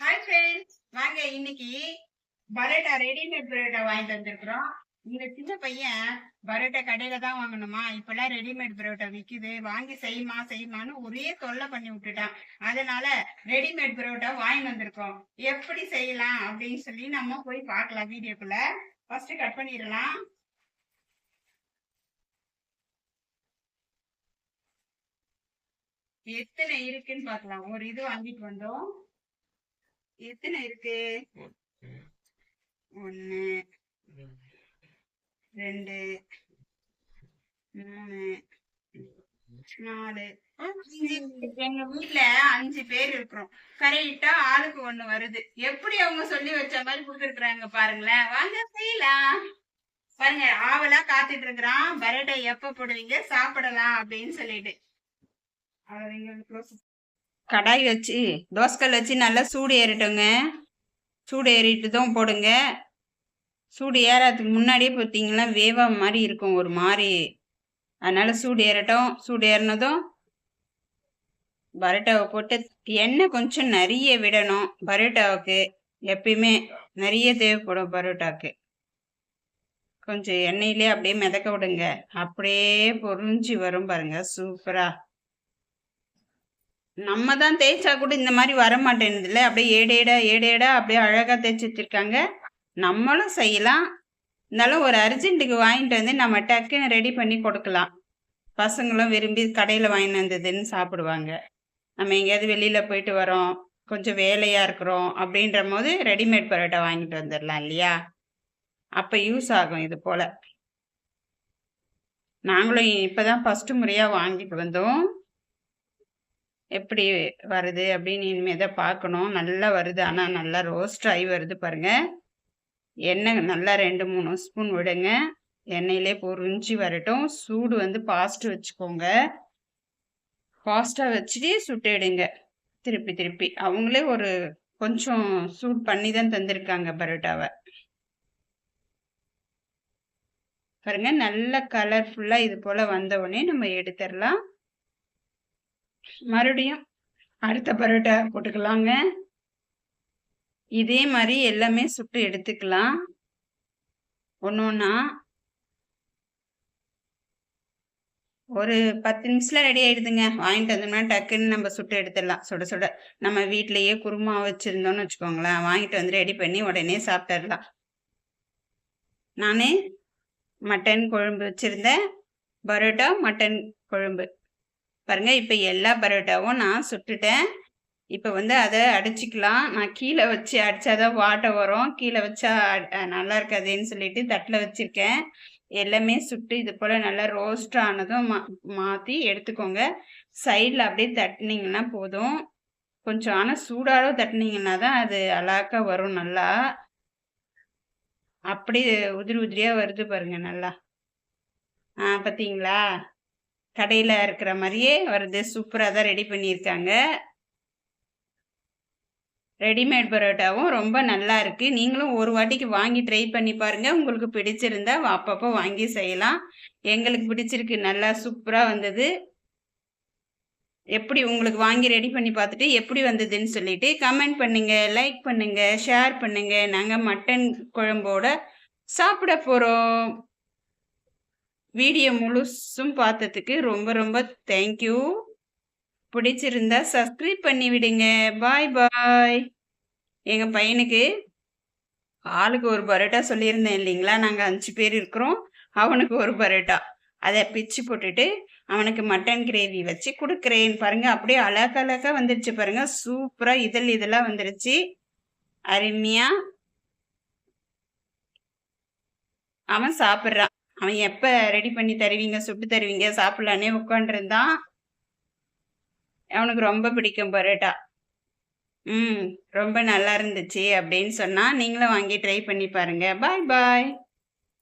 Hi friends வாங்க இன்னைக்கு parotta readymade parotta வாங்கிட்டு வந்திருக்கிறோம். இந்த சின்ன பையன் பரோட்டா கடையில தான் வாங்கணுமா? இப்பெல்லாம் ரெடிமேட் பரோட்டா விக்குது. வாங்கி செய்யுமா செய்யுமான்னு ஒரே தொல்லை பண்ணி விட்டுட்டான். அதனால ரெடிமேட் பரோட்டா வாங்கி வந்திருக்கோம். எப்படி செய்யலாம் அப்படின்னு சொல்லி நம்ம போய் பார்க்கலாம் வீடியோக்குள்ள. ஃபர்ஸ்ட் கட் பண்ணிடலாம். எத்தனை இருக்குன்னு பார்க்கலாம். ஒரு இது வாங்கிட்டு வந்தோம். எத்தனை இருக்கு? ஒன்னு ரெண்டு மூணு நாலு. எங்க வீட்ல அஞ்சு பேர் இருக்கிறோம். கரெக்டா ஆளுக்கு ஒண்ணு வருது. எப்படி அவங்க சொல்லி வச்ச மாதிரி கொடுத்துருக்காங்க பாருங்களேன். வாங்க செய்யலாம். பாருங்க ஆவலா காத்துட்டு இருக்கிறான் பரோட்டா எப்ப போடுவீங்க? சாப்பிடலாம் அப்படின்னு சொல்லிட்டு. close கடாய் வச்சு தோசைக்கல் வச்சு நல்லா சூடு ஏறிட்டோங்க. சூடு ஏறிட்டு தான் போடுங்க. சூடு ஏறாததுக்கு முன்னாடியே பார்த்தீங்கன்னா வேவா மாதிரி இருக்கும் ஒரு மாதிரி. அதனால் சூடு ஏறட்டும். சூடு ஏறினதும் பரோட்டாவை போட்டு எண்ணெய் கொஞ்சம் நிறைய விடணும் பரோட்டாவுக்கு. எப்பயுமே நிறைய தேவைப்படும் பரோட்டாவுக்கு. கொஞ்சம் எண்ணெயிலே அப்படியே மிதக்க விடுங்க. அப்படியே பொரிஞ்சு வரும் பாருங்க. சூப்பராக நம்ம தான் தேய்ச்சா கூட இந்த மாதிரி வர மாட்டேங்குதுல்ல அப்படியே ஏடேடா ஏடேடா அப்படியே அழகாக தேய்ச்சி வச்சிருக்காங்க. நம்மளும் செய்யலாம். இருந்தாலும் ஒரு அர்ஜென்ட்டுக்கு வாங்கிட்டு வந்து நம்ம டக்குன்னு ரெடி பண்ணி கொடுக்கலாம். பசங்களும் விரும்பி கடையில் வாங்கிட்டு வந்ததுன்னு சாப்பிடுவாங்க. நம்ம எங்கேயாவது வெளியில் போயிட்டு வரோம். கொஞ்சம் வேலையாக இருக்கிறோம். அப்படின்ற போது ரெடிமேட் பரோட்டா வாங்கிட்டு வந்துடலாம் இல்லையா? அப்போ யூஸ் ஆகும் இது போல். நாங்களும் இப்போ தான் ஃபஸ்ட்டு முறையாக வாங்கிட்டு வந்தோம். எப்படி வருது அப்படின்னு இனிமேல் தான் பார்க்கணும். நல்லா வருது. ஆனால் நல்லா ரோஸ்ட் ஆகி வருது பாருங்கள் எண்ணெய் நல்லா ரெண்டு மூணு ஸ்பூன் விடுங்க. எண்ணெயிலே பொறிஞ்சி வரட்டும். சூடு வந்து ஃபாஸ்ட்டு வச்சுக்கோங்க. ஃபாஸ்ட்டாக வச்சுட்டு சுட்டிடுங்க திருப்பி திருப்பி. அவங்களே ஒரு கொஞ்சம் சூட் பண்ணி தான் தந்திருக்காங்க பரோட்டாவை. பாருங்க நல்ல கலர்ஃபுல்லாக இது போல் வந்த உடனே நம்ம எடுத்துடலாம். மறுபடியும் அடுத்த பரோட்டா போட்டுக்கலாங்க. இதே மாதிரி எல்லாமே சுட்டு எடுத்துக்கலாம். ஒன்று ஒன்றா ஒரு பத்து நிமிஷத்தில் ரெடி ஆகிடுதுங்க வாங்கிட்டு வந்தோம்னா டக்குன்னு நம்ம சுட்டு எடுத்துடலாம். சுட சுட. நம்ம வீட்லேயே குருமா வச்சுருந்தோம்னு வச்சுக்கோங்களேன். வாங்கிட்டு வந்து ரெடி பண்ணி உடனே சாப்பிட்டுடலாம். நான் மட்டன் குழம்பு வச்சுருந்தேன் பரோட்டா மட்டன் குழம்பு. பாருங்கள் இப்போ எல்லா பரோட்டாவும் நான் சுட்டுட்டேன். இப்போ வந்து அதை அடிச்சுக்கலாம். நான் கீழே வச்சு அடித்தாதான் வாட்டை வரும். கீழே வச்சா நல்லா இருக்காதேன்னு சொல்லிட்டு தட்டில் வச்சுருக்கேன். எல்லாமே சுட்டு இது போல் நல்லா ரோஸ்ட் ஆனதும் மா மாற்றி எடுத்துக்கோங்க. சைடில் அப்படியே தட்டினீங்கன்னா போதும். கொஞ்சம் ஆனால் சூடாக தட்டினீங்கன்னா தான் அது அழகாக வரும் நல்லா. அப்படி உதிரி உதிரியாக வருது பாருங்கள் நல்லா. ஆ பார்த்தீங்களா கடையில் இருக்கிற மாதிரியே வருது சூப்பராக தான் ரெடி பண்ணியிருக்காங்க. ரெடிமேட் பரோட்டாவும் ரொம்ப நல்லா இருக்குது நீங்களும் ஒரு வாட்டிக்கு வாங்கி ட்ரை பண்ணி பாருங்கள் உங்களுக்கு பிடிச்சிருந்தா அப்பப்போ வாங்கி செய்யலாம். எங்களுக்கு பிடிச்சிருக்கு. நல்லா சூப்பராக வந்தது. எப்படி உங்களுக்கு வாங்கி ரெடி பண்ணி பார்த்துட்டு எப்படி வந்ததுன்னு சொல்லிட்டு கமெண்ட் பண்ணுங்கள் லைக் பண்ணுங்கள் ஷேர் பண்ணுங்கள் நாங்கள் மட்டன் குழம்போட சாப்பிட போகிறோம் வீடியோ முழுசும் பார்த்ததுக்கு ரொம்ப ரொம்ப தேங்க்யூ பிடிச்சிருந்தா சப்ஸ்கிரைப் பண்ணி விடுங்க. பாய் பாய் எங்கள் பையனுக்கு ஆளுக்கு ஒரு பரோட்டா சொல்லியிருந்தேன் இல்லைங்களா? நாங்கள் அஞ்சு பேர் இருக்கிறோம். அவனுக்கு ஒரு பரோட்டா. அதை பிச்சு போட்டுட்டு அவனுக்கு மட்டன் கிரேவி வச்சு கொடுக்குறேன். பாருங்கள் அப்படியே அழகழகாக வந்துருச்சு பாருங்கள் சூப்பராக இதழ் இதெல்லாம் வந்துருச்சு. அருமையாக அவன் சாப்பிட்றான். அவன் எப்போ ரெடி பண்ணி தருவீங்க சுட்டு தருவீங்க சாப்பிட்லான்னே உட்காண்டிருந்தான் அவனுக்கு ரொம்ப பிடிக்கும் பரோட்டா. ம் ரொம்ப நல்லா இருந்துச்சு அப்படின்னு சொன்னால் நீங்களும் வாங்கி ட்ரை பண்ணி பாருங்கள் பாய் பாய்